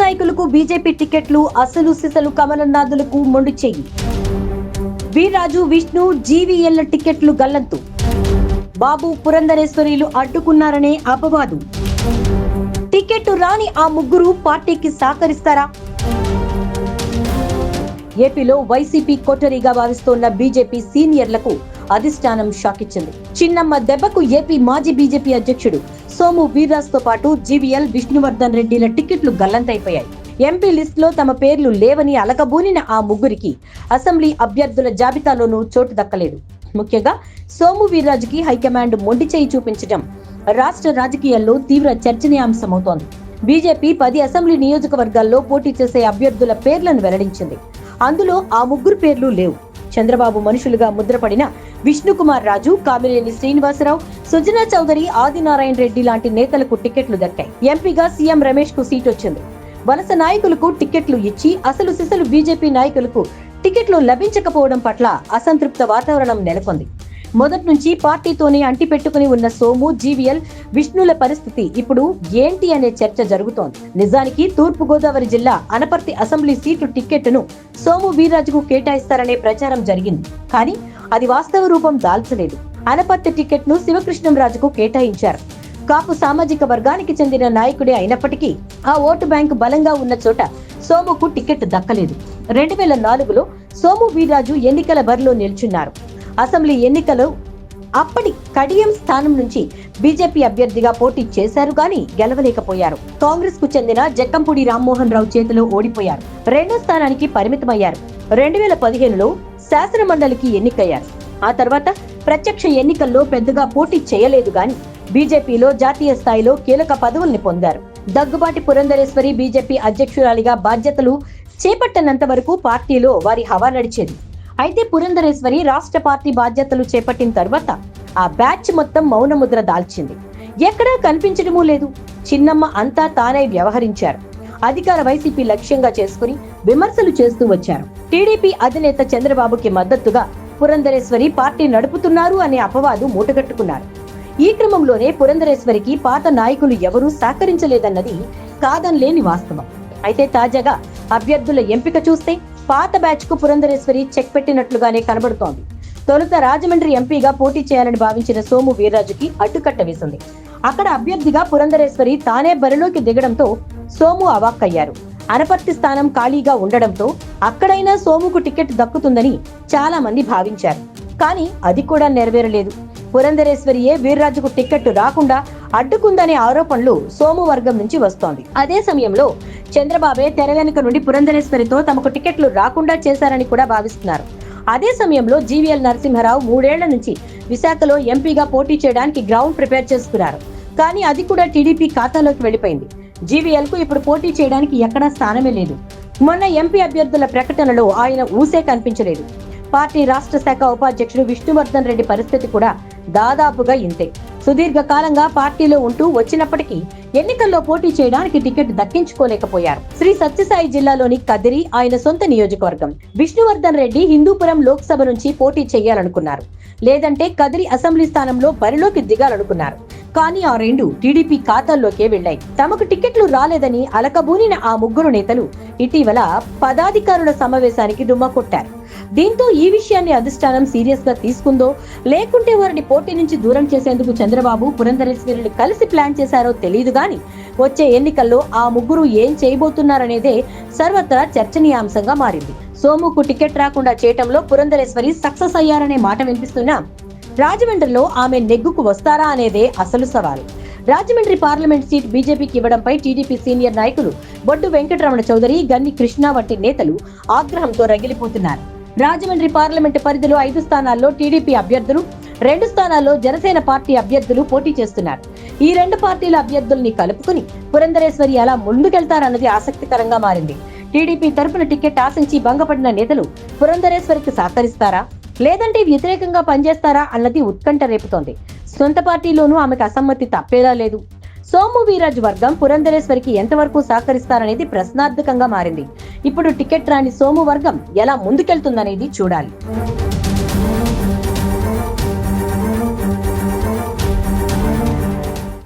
నాయకులకు బీజేపీ టికెట్లు అసలు సిసలు కమలనాథులకు మొండి చెయ్యి వీర్రాజు విష్ణు జీవీఎల్ టికెట్లు గల్లంతు. బాబు పురంధరేశ్వరీలు అడ్డుకున్నారనే అపవాదు. టికెట్ రాని ఆ ముగ్గురు పార్టీకి సహకరిస్తారా? ఏపీలో వైసీపీ కోటరీగా భావిస్తోన్న బీజేపీ సీనియర్లకు అధిష్టానం షాక్ ఇచ్చింది చిన్నమ్మ దెబ్బకు ఏపీ మాజీ బీజేపీ అధ్యక్షుడు సోము వీర్రాజ్తో పాటు జీవీఎల్ విష్ణువర్ధన్ రెడ్డిల టికెట్లు గల్లంతైపోయాయి. ఎంపీ లిస్ట్లో తమ పేర్లు లేవని అలకబూనిన ఆ ముగ్గురికి అసెంబ్లీ అభ్యర్థుల జాబితాలోనూ చోటు దక్కలేదు. ముఖ్యంగా సోము వీర్రాజుకి హైకమాండ్ మొండి చేయి చూపించడం రాష్ట్ర రాజకీయాల్లో తీవ్ర చర్చనీయాంశమవుతోంది. బీజేపీ పది అసెంబ్లీ నియోజకవర్గాల్లో పోటీ చేసే అభ్యర్థుల పేర్లను వెల్లడించింది. అందులో ఆ ముగ్గురు పేర్లు లేవు. చంద్రబాబు మనుషులుగా ముద్రపడిన విష్ణుకుమార్ రాజు కామినేని శ్రీనివాసరావు సుజనా చౌదరి ఆదినారాయణ రెడ్డి లాంటి నేతలకు టికెట్లు దక్కాయి. ఎంపీగా సీఎం రమేష్కు సీట్ వచ్చింది వలస నాయకులకు టికెట్లు ఇచ్చి అసలు సిసలు బీజేపీ నాయకులకు టికెట్లు లభించకపోవడం పట్ల అసంతృప్త వాతావరణం నెలకొంది. మొదటి నుంచి పార్టీతోనే అంటి పెట్టుకుని ఉన్న సోము జీవీఎల్ విష్ణుల పరిస్థితి ఇప్పుడు ఏంటి అనే చర్చ జరుగుతోంది. నిజానికి తూర్పు గోదావరి జిల్లా అనపర్తి అసెంబ్లీ సీటు టిక్కెట్ను సోము వీర్రాజుకు కేటాయిస్తారనే ప్రచారం జరిగింది. కానీ అది వాస్తవ రూపం దాల్చలేదు. అనపర్తి టికెట్ను శివకృష్ణంరాజుకు కేటాయించారు. కాపు సామాజిక వర్గానికి చెందిన నాయకుడే అయినప్పటికీ ఆ ఓటు బ్యాంకు బలంగా ఉన్న చోట సోముకు టికెట్ దక్కలేదు. రెండు వేల నాలుగులో సోము వీర్రాజు ఎన్నికల బరిలో నిల్చున్నారు. అసెంబ్లీ ఎన్నికలో అప్పటి కడియం స్థానం నుంచి బీజేపీ అభ్యర్థిగా పోటీ చేశారు గాని గెలవలేకపోయారు. కాంగ్రెస్కు చెందిన జక్కంపూడి రామ్మోహన్ రావు చేతిలో ఓడిపోయారు. రెండో స్థానానికి పరిమితమయ్యారు. రెండు వేల పదిహేనులో శాసన మండలికి ఎన్నికయ్యారు. ఆ తర్వాత ప్రత్యక్ష ఎన్నికల్లో పెద్దగా పోటీ చేయలేదు గాని బీజేపీలో జాతీయ స్థాయిలో కీలక పదవుల్ని పొందారు. దగ్గుబాటి పురంధరేశ్వరి బీజేపీ అధ్యక్షురాలిగా బాధ్యతలు చేపట్టనంత వరకు పార్టీలో వారి హవా నడిచేది. అయితే పురంధరేశ్వరి రాష్ట్ర పార్టీ బాధ్యతలు చేపట్టిన తర్వాత ఆ బ్యాచ్ మొత్తం మౌనముద్ర దాల్చింది. ఎక్కడా కనిపించడమూ లేదు. చిన్నమ్మ అంతా తానే వ్యవహరించారు. అధికార వైసీపీ లక్ష్యంగా చేసుకుని విమర్శలు చేస్తూ వచ్చారు. టీడీపీ అధినేత చంద్రబాబుకి మద్దతుగా పురంధరేశ్వరి పార్టీ నడుపుతున్నారు అనే అపవాదు మూటగట్టుకున్నారు. ఈ క్రమంలోనే పురంధరేశ్వరికి పాత నాయకులు ఎవరూ సహకరించలేదన్నది కాదనలేని వాస్తవం. అయితే తాజాగా అభ్యర్థుల ఎంపిక చూస్తే పాత బ్యాచ్కు పురంధరేశ్వరి చెక్ పెట్టినట్లుగానే కనబడుతోంది. తొలుత రాజమండ్రి ఎంపీగా పోటీ చేయాలని భావించిన సోము వీర్రాజుకి అడ్డుకట్ట వేసింది. అక్కడ అభ్యర్థిగా పురంధరేశ్వరి తానే బరిలోకి దిగడంతో సోము అవాక్కయ్యారు. అనపర్తి స్థానం ఖాళీగా ఉండడంతో అక్కడైనా సోముకు టికెట్ దక్కుతుందని చాలా మంది భావించారు. కానీ అది కూడా నెరవేరలేదు. పురంధరేశ్వరియే వీర్రాజుకు టిక్కెట్టు రాకుండా అడ్డుకుందనే ఆరోపణలు సోము వర్గం నుంచి వస్తోంది. అదే సమయంలో చంద్రబాబే తెర వెనుక నుండి పురంధరేశ్వరితో తమకు టికెట్లు రాకుండా చేశారని కూడా భావిస్తున్నారు. అదే సమయంలో జీవీఎల్ నరసింహారావు మూడేళ్ళ నుంచి విశాఖలో ఎంపీగా పోటీ చేయడానికి గ్రౌండ్ ప్రిపేర్ చేసుకున్నారు. కానీ అది కూడా టీడీపీ ఖాతాలోకి వెళ్ళిపోయింది జీవీఎల్కు ఇప్పుడు పోటీ చేయడానికి ఎక్కడా స్థానమే లేదు. మొన్న ఎంపీ అభ్యర్థుల ప్రకటనలో ఆయన ఊసే కనిపించలేదు. పార్టీ రాష్ట్ర శాఖ ఉపాధ్యక్షుడు విష్ణువర్ధన్ రెడ్డి పరిస్థితి కూడా దాదాపుగా ఇంతే. సుదీర్ఘకాలంగా పార్టీలో ఉంటూ వచ్చినప్పటికీ ఎన్నికల్లో పోటీ చేయడానికి టికెట్ దక్కించుకోలేకపోయారు. శ్రీ సత్యసాయి జిల్లాలోని కదిరి ఆయన సొంత నియోజకవర్గం. విష్ణువర్ధన్ రెడ్డి హిందూపురం లోక్సభ నుంచి పోటీ చేయాలనుకున్నారు. లేదంటే కదిరి అసెంబ్లీ స్థానంలో బరిలోకి దిగాలనుకున్నారు. కానీ ఆ రెండు టీడీపీ ఖాతాల్లోకే వెళ్ళాయి తమకు టికెట్లు రాలేదని అలకబూనిన ఆ ముగ్గురు నేతలు ఇటీవల పదాధికారుల సమావేశానికి డుమ్మా కొట్టారు. దీంతో ఈ విషయాన్ని అధిష్టానం సీరియస్గా తీసుకుందో లేకుంటే వారిని పోటీ నుంచి దూరం చేసేందుకు చంద్రబాబు పురంధరేశ్వరిని కలిసి ప్లాన్ చేశారో తెలియదు గాని వచ్చే ఎన్నికల్లో ఆ ముగ్గురు ఏం చేయబోతున్నారనేదే సర్వత్రా చర్చనీయాంశంగా మారింది. సోముకు టికెట్ రాకుండా చేయటంలో పురంధరేశ్వరి సక్సెస్ అయ్యారనే మాట వినిపిస్తున్నా రాజమండ్రిలో ఆమె నెగ్గుకు వస్తారా అనేదే అసలు సవాల్. రాజమండ్రి పార్లమెంట్ సీట్ బీజేపీకి ఇవ్వడంపై టీడీపీ సీనియర్ నాయకులు బొడ్డు వెంకటరమణ చౌదరి గన్ని కృష్ణ వంటి నేతలు ఆగ్రహంతో రగిలిపోతున్నారు. రాజమండ్రి పార్లమెంటు పరిధిలో ఐదు స్థానాల్లో టీడీపీ అభ్యర్థులు రెండు స్థానాల్లో జనసేన పార్టీ అభ్యర్థులు పోటీ చేస్తున్నారు. ఈ రెండు పార్టీల అభ్యర్థుల్ని కలుపుకుని పురంధరేశ్వరి ఎలా ముందుకెళ్తారన్నది ఆసక్తికరంగా మారింది. టీడీపీ తరపున టికెట్ ఆశించి భంగపడిన నేతలు పురంధరేశ్వరికి సహకరిస్తారా? లేదంటే వ్యతిరేకంగా పనిచేస్తారా అన్నది ఉత్కంఠ రేపుతోంది. సొంత పార్టీలోనూ ఆమెకు అసమ్మతి తప్పేలా లేదు. సోము వీరాజ్ వర్గం పురంధరేశ్వరికి ఎంతవరకు సహకరిస్తారనేది ప్రశ్నార్థకంగా మారింది. ఇప్పుడు టికెట్ రాని సోము వర్గం ఎలా ముందుకెళ్తుందనేది చూడాలి.